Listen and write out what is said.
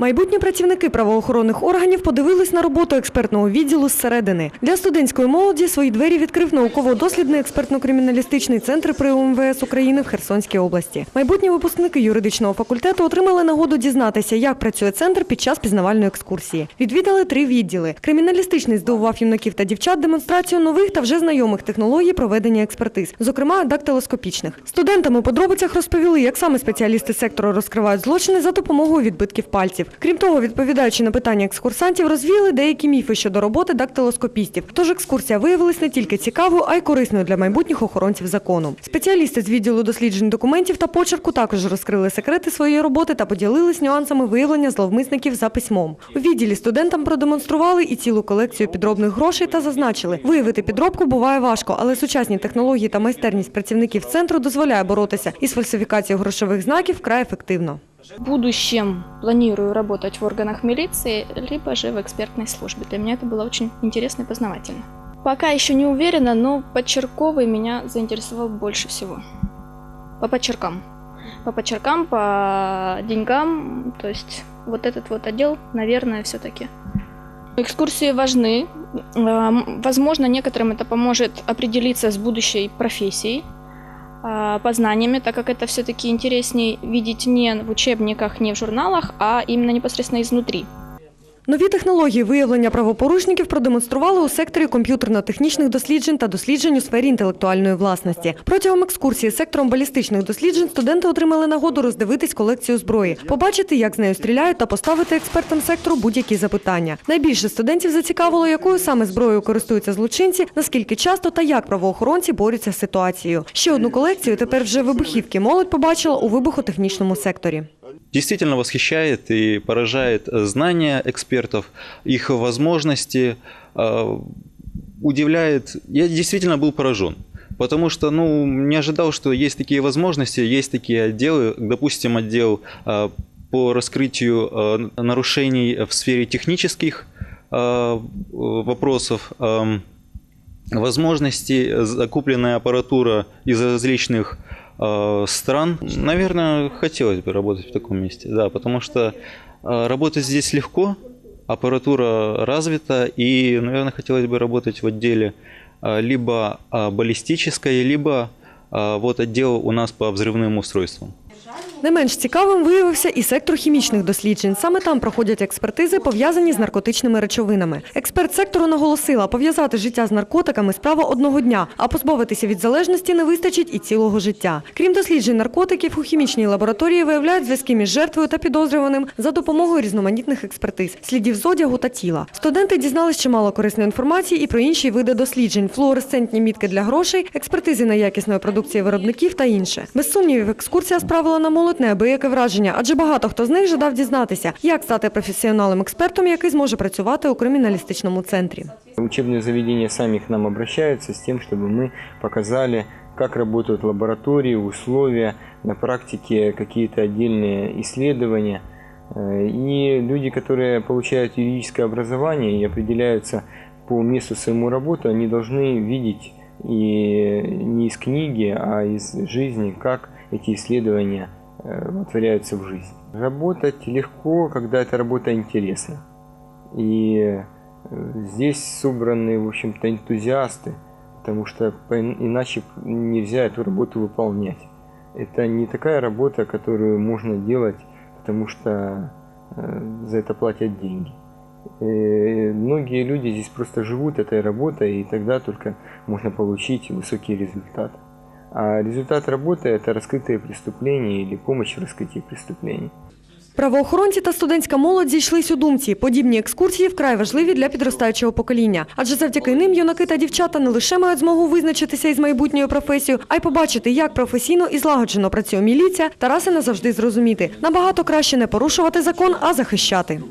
Майбутні працівники правоохоронних органів подивились на роботу експертного відділу зсередини. Для студентської молоді свої двері відкрив науково-дослідний експертно-криміналістичний центр при УМВС України в Херсонській області. Майбутні випускники юридичного факультету отримали нагоду дізнатися, як працює центр під час пізнавальної екскурсії. Відвідали три відділи. Криміналістичний здивував юнаків та дівчат демонстрацію нових та вже знайомих технологій проведення експертиз, зокрема дактилоскопічних. Студентам у подробицях розповіли, як саме спеціалісти сектору розкривають злочини за допомогою відбитків пальців. Крім того, відповідаючи на питання екскурсантів, розвіяли деякі міфи щодо роботи дактилоскопістів. Тож екскурсія виявилась не тільки цікавою, а й корисною для майбутніх охоронців закону. Спеціалісти з відділу досліджень документів та почерку також розкрили секрети своєї роботи та поділились нюансами виявлення зловмисників за письмом. У відділі студентам продемонстрували і цілу колекцію підробних грошей та зазначили, виявити підробку буває важко, але сучасні технології та майстерність працівників центру дозволяє боротися із фальсифікацією грошових знаків вкрай ефективно. В будущем планирую работать в органах милиции, либо же в экспертной службе. Для меня это было очень интересно и познавательно. Пока еще не уверена, но подчерковый меня заинтересовал больше всего. По подчеркам. По подчеркам, по деньгам. То есть вот этот вот отдел, наверное, все-таки. Экскурсии важны. Эм, Возможно, некоторым это поможет определиться с будущей профессией, познаниями, так как это все-таки интереснее видеть не в учебниках, не в журналах, а именно непосредственно изнутри. Нові технології виявлення правопорушників продемонстрували у секторі комп'ютерно-технічних досліджень та досліджень у сфері інтелектуальної власності. Протягом екскурсії сектором балістичних досліджень студенти отримали нагоду роздивитись колекцію зброї, побачити, як з нею стріляють, та поставити експертам сектору будь-які запитання. Найбільше студентів зацікавило, якою саме зброєю користуються злочинці, наскільки часто та як правоохоронці борються з ситуацією. Ще одну колекцію тепер вже вибухівки молодь побачила у вибухотехнічному секторі. Действительно восхищает и поражает э, знания экспертов, их возможности, э, удивляет. Я действительно был поражен. Потому что, ну, не ожидал, что есть такие возможности, есть такие отделы, допустим, отдел э, по раскрытию нарушений в сфере технических вопросов, эм, возможности, закупленная аппаратура из различных стран. Наверное, хотелось бы работать в таком месте, да, потому что э, работать здесь легко, аппаратура развита, и, наверное, хотелось бы работать в отделе э, либо э, баллистической, либо э, вот отдел у нас по взрывным устройствам. Не менш цікавим виявився і сектор хімічних досліджень. Саме там проходять експертизи, пов'язані з наркотичними речовинами. Експерт сектору наголосила, пов'язати життя з наркотиками справа одного дня, а позбавитися від залежності не вистачить і цілого життя. Крім досліджень наркотиків, у хімічній лабораторії виявляють зв'язки між жертвою та підозрюваним за допомогою різноманітних експертиз, слідів з одягу та тіла. Студенти дізнались чимало корисної інформації і про інші види досліджень, флуоресцентні мітки для грошей, експертизи на якісної продукції виробників та інше. Без сумнівів, екскурсія справила на молодь неабияке враження, адже багато хто з них жадав дізнатися, як стати професіоналом-експертом, який зможе працювати у криміналістичному центрі. Учебные заведения сами к нам обращаются с тем, чтобы мы показали, как работают лаборатории, условия, на практике какие-то отдельные исследования. Э, И люди, которые получают юридическое образование и определяются по месту своему работы, они должны видеть и не из книги, а из жизни, как эти исследования э, вытворяются в жизнь. Работать легко, когда эта работа интересна. И э, здесь собраны, в общем-то, энтузиасты, потому что иначе нельзя эту работу выполнять. Это не такая работа, которую можно делать, потому что э, за это платят деньги. Э, Многие люди здесь просто живут этой работой, и тогда только можно получить высокий результат. А результат работы – это раскрытые преступления или помощь в раскрытии преступлений. Правоохоронці та студентська молодь зійшлись у думці. Подібні екскурсії вкрай важливі для підростаючого покоління. Адже завдяки ним юнаки та дівчата не лише мають змогу визначитися із майбутньою професією, а й побачити, як професійно і злагоджено працює міліція, та раз і назавжди зрозуміти. Набагато краще не порушувати закон, а захищати.